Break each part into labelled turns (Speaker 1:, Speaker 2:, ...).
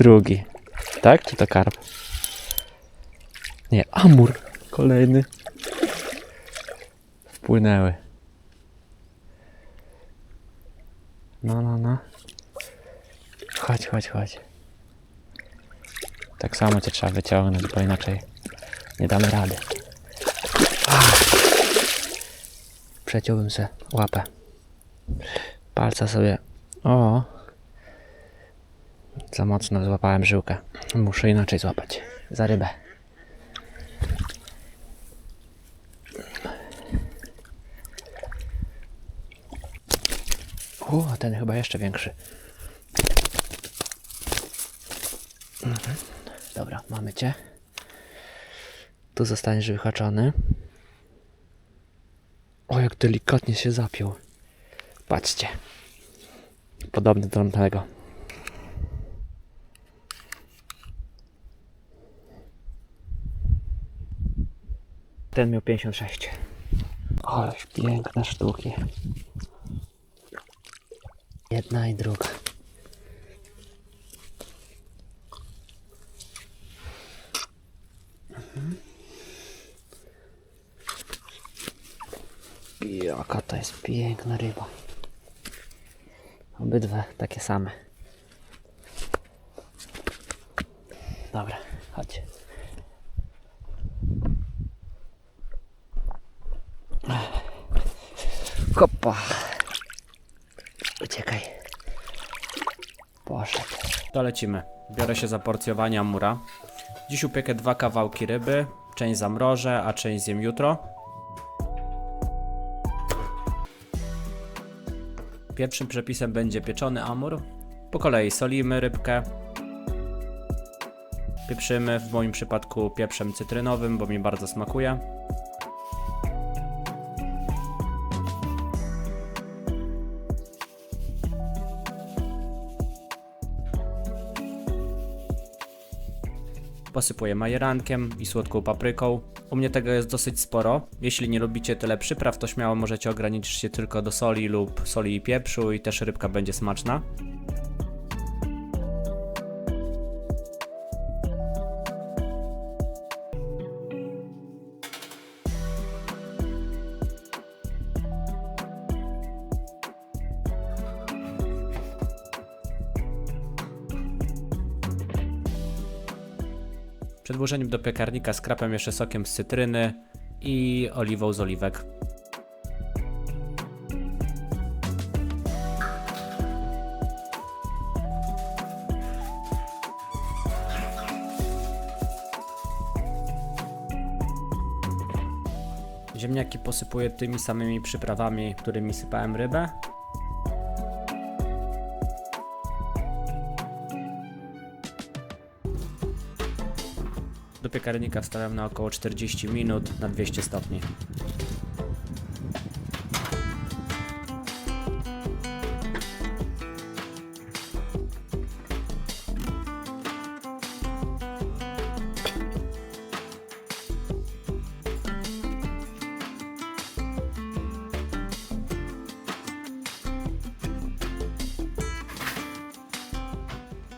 Speaker 1: Drugi. Tak? Czy to karp? Nie, amur. Kolejny. Wpłynęły. No, no, no. Chodź, chodź, chodź. Tak samo cię trzeba wyciągnąć, bo inaczej nie damy rady. Przeciąłbym se łapę. Palca sobie. O! Za mocno złapałem żyłkę. Muszę inaczej złapać. Za rybę. O, a ten chyba jeszcze większy. Mhm. Dobra, mamy cię. Tu zostaniesz wyhaczony. O, jak delikatnie się zapiął. Patrzcie. Podobny do tamtego. Ten miał 56. Ależ piękne sztuki. Jedna i druga. Jaka to jest piękna ryba. Obydwa takie same. Dobra, chodź. Kopa. Uciekaj. Poszedł.
Speaker 2: To lecimy. Biorę się za porcjowanie amura. Dziś upiekę dwa kawałki ryby. Część zamrożę, a część zjem jutro. Pierwszym przepisem będzie pieczony amur. Po kolei solimy rybkę. Pieprzymy, w moim przypadku pieprzem cytrynowym, bo mi bardzo smakuje. Posypuję majerankiem i słodką papryką. U mnie tego jest dosyć sporo. Jeśli nie lubicie tyle przypraw, to śmiało możecie ograniczyć się tylko do soli lub soli i pieprzu i też rybka będzie smaczna. Przed włożeniem do piekarnika skrapem jeszcze sokiem z cytryny i oliwą z oliwek. Ziemniaki posypuję tymi samymi przyprawami, którymi sypałem rybę. Piekarnika wstawiam na około 40 minut na 200 stopni.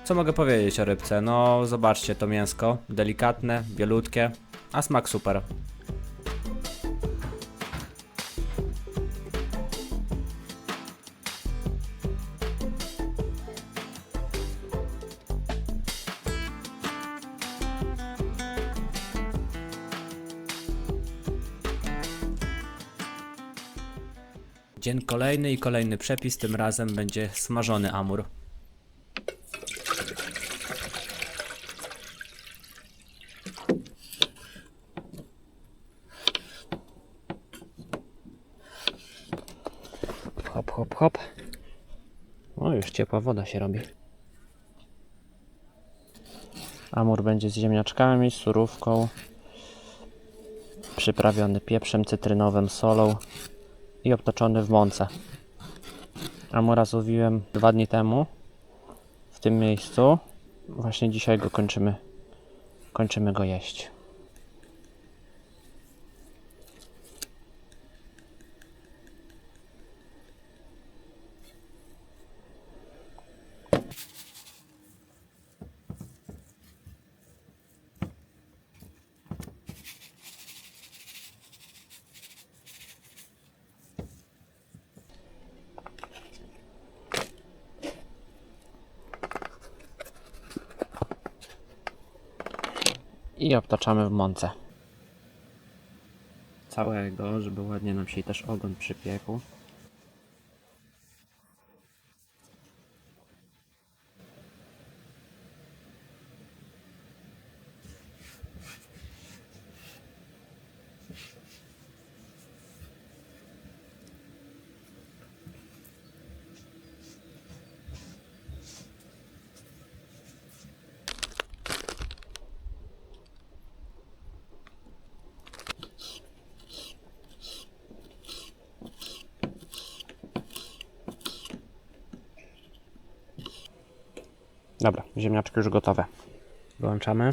Speaker 2: Co mogę powiedzieć o rybce? No, zobaczcie to mięsko. Delikatne, bielutkie, a smak super. Dzień kolejny i kolejny przepis, tym razem będzie smażony amur.
Speaker 1: Hop, hop, hop. O, już ciepła woda się robi. Amur będzie z ziemniaczkami, surówką. Przyprawiony pieprzem cytrynowym, solą i obtoczony w mące. Amura złowiłem dwa dni temu w tym miejscu. Właśnie dzisiaj go kończymy. Kończymy go jeść. I obtaczamy w mące. Całego, żeby ładnie nam się też ogon przypiekł. Dobra, ziemniaczki już gotowe. Wyłączamy.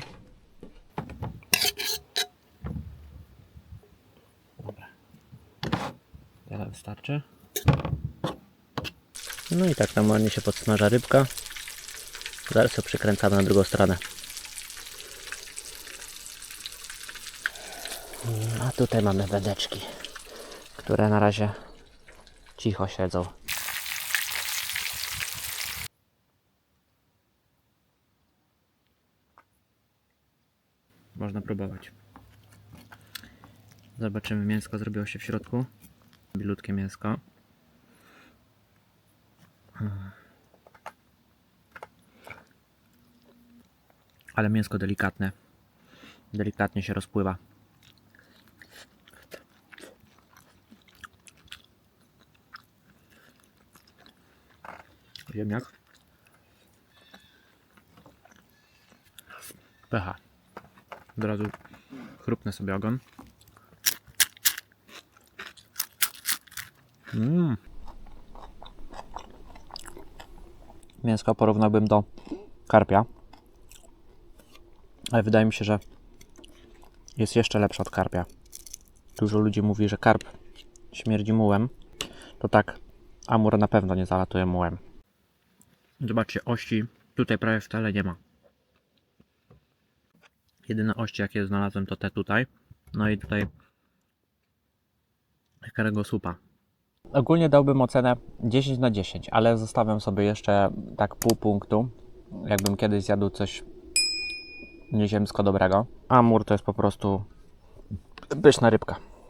Speaker 1: Dobra. Tyle wystarczy. No i tak nam ładnie się podsmaża rybka. Zaraz ją przykręcamy na drugą stronę. A tutaj mamy wedeczki, które na razie cicho siedzą. Można próbować. Zobaczymy, mięsko zrobiło się w środku. Bilutkie mięsko. Ale mięsko delikatne. Delikatnie się rozpływa. Ziemniak. Pycha. Od razu chrupnę sobie ogon. Mm. Mięsko porównałbym do karpia. Ale wydaje mi się, że jest jeszcze lepsze od karpia. Dużo ludzi mówi, że karp śmierdzi mułem. To tak, amur na pewno nie zalatuje mułem. Zobaczcie, ości tutaj prawie wcale nie ma. Jedyne ości jakie znalazłem to te tutaj. No i tutaj karego supa. Ogólnie dałbym ocenę 10 na 10, ale zostawiam sobie jeszcze tak pół punktu. Jakbym kiedyś zjadł coś nieziemsko dobrego. Amur to jest po prostu pyszna rybka.